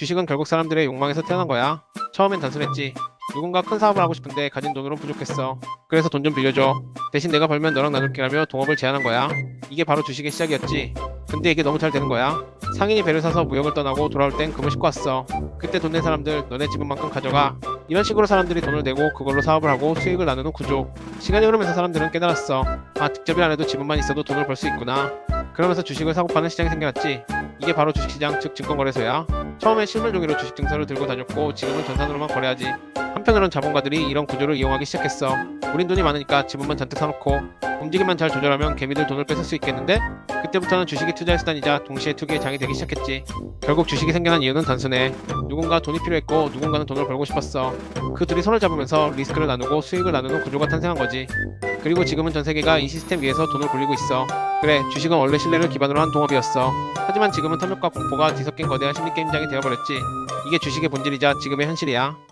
주식은 결국 사람들의 욕망에서 태어난 거야. 처음엔 단순했지. 누군가 큰 사업을 하고 싶은데 가진 돈으로 부족했어. 그래서 돈 좀 빌려줘. 대신 내가 벌면 너랑 나눌게라며 동업을 제안한 거야. 이게 바로 주식의 시작이었지. 근데 이게 너무 잘 되는 거야. 상인이 배를 사서 무역을 떠나고 돌아올 땐 금을 싣고 왔어. 그때 돈 낸 사람들 너네 지분만큼 가져가. 이런 식으로 사람들이 돈을 내고 그걸로 사업을 하고 수익을 나누는 구조. 시간이 흐르면서 사람들은 깨달았어. 아 직접이 안 해도 지분만 있어도 돈을 벌 수 있구나. 그러면서 주식을 사고 파는 시장이 생겨났지. 이게 바로 주식시장 즉 증권거래소야. 처음엔 실물 종이로 주식 증서를 들고 다녔고 지금은 전산으로만 거래하지. 한편으론 자본가들이 이런 구조를 이용하기 시작했어. 우린 돈이 많으니까 지분만 잔뜩 사놓고 움직임만 잘 조절하면 개미들 돈을 뺏을 수 있겠는데? 그때부터는 주식이 투자의 수단이자 동시에 투기의 장이 되기 시작했지. 결국 주식이 생겨난 이유는 단순해. 누군가 돈이 필요했고 누군가는 돈을 벌고 싶었어. 그 둘이 손을 잡으면서 리스크를 나누고 수익을 나누는 구조가 탄생한 거지. 그리고 지금은 전 세계가 이 시스템 위에서 돈을 굴리고 있어. 그래, 주식은 원래 신뢰를 기반으로 한 동업이었어. 하지만 지금은 탐욕과 공포가 뒤섞인 거대한 심리게임장이 되어버렸지. 이게 주식의 본질이자 지금의 현실이야.